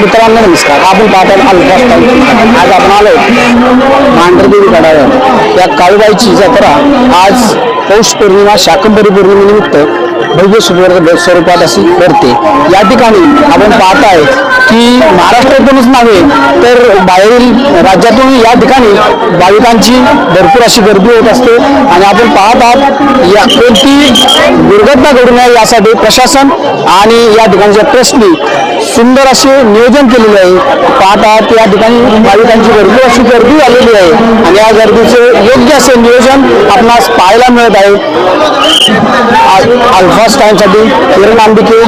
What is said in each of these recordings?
मित्रांनो नमस्कार. आपण पाहतात अल्ट्रास आज आपण आलो मांढरदेवी गडावर. या काळूबाईची जत्रा आज पौष पौर्णिमा शाकंभरी पौर्णिमेनिमित्त भव्य सुंदर स्वरूपात अशी भरते. या ठिकाणी आपण पाहत आहे की महाराष्ट्रातूनच नव्हे तर बाहेरील राज्यातून या ठिकाणी भाविकांची भरपूर अशी गर्दी होत असते. आणि आपण पाहत आहात या कोणती दुर्घटना घडू नये यासाठी प्रशासन आणि या ठिकाणच्या ट्रस्टनी सुंदर असे नियोजन केलेले आहे. पाहतात या ठिकाणी भाविकांची गर्दी अशी गर्दी आलेली आहे. आणि या गर्दीचे योग्य असे नियोजन आपणास पाहायला मिळत आहे. अल्फास टाइमसाठी किरण आंबिके.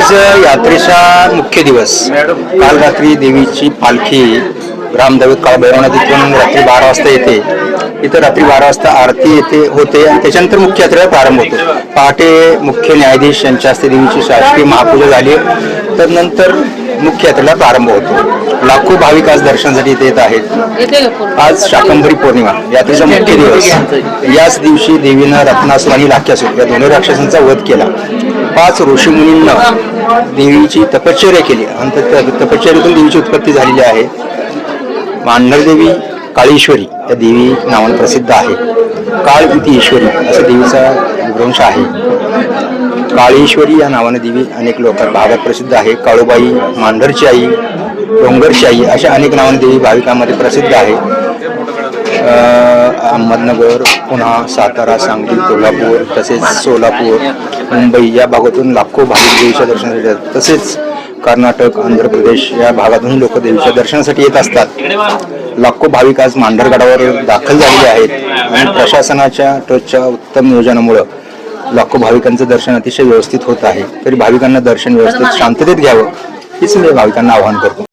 आज यात्रेचा मुख्य दिवस. काल रात्री देवीची पालखी रामदेवी काळभैरवनाथ इथून रात्री बारा वाजता येते. इथं रात्री बारा वाजता आरती येते होते आणि त्याच्यानंतर मुख्य यात्रेला प्रारंभ होतो. पहाटे मुख्य न्यायाधीश यांच्या हस्ते देवीची शासकीय महापूजा झाली. तर नंतर मुख्य यात्रेला प्रारंभ होतो. लाखो भाविक आज दर्शनासाठी इथे येत आहेत. आज शाकंभरी पौर्णिमा यात्रेचा मुख्य दिवस. याच दिवशी देवीनं रत्नासूर आणि लाख्यासूर या दोन्ही राक्षसांचा वध केला. पाच ऋषीमुनींना देवीची तपश्चर्या केली. आणि त्या तपश्चर्यातून देवीची उत्पत्ती झालेली आहे. मांढरदेवी काळेश्वरी या देवी नावाने प्रसिद्ध आहे. काळ इति ईश्वरी असं देवीचा वंश आहे. काळेश्वरी या नावाने देवी अनेक लोक भागात प्रसिद्ध आहे. काळूबाई मांढरची आई डोंगरशाही अशा अनेक नावाने देवी भाविकांमध्ये प्रसिद्ध आहे. अहमदनगर पुन्हा सातारा सांगली कोल्हापूर तसेच सोलापूर मुंबई या भागातून लाखो भाविक देवीच्या दर्शनासाठी येतात. तसेच कर्नाटक आंध्र प्रदेश या भागातून लोक देवीच्या दर्शनासाठी येत असतात. लाखो भाविक आज मांढरगडावर दाखल झालेले आहेत आणि प्रशासनाच्या ट्रस्टच्या उत्तम नियोजनामुळं लाखो भाविकांचं दर्शन अतिशय व्यवस्थित होत आहे. तरी भाविकांना दर्शन व्यवस्थित शांततेत घ्यावं हीच मी भाविकांना आवाहन करतो.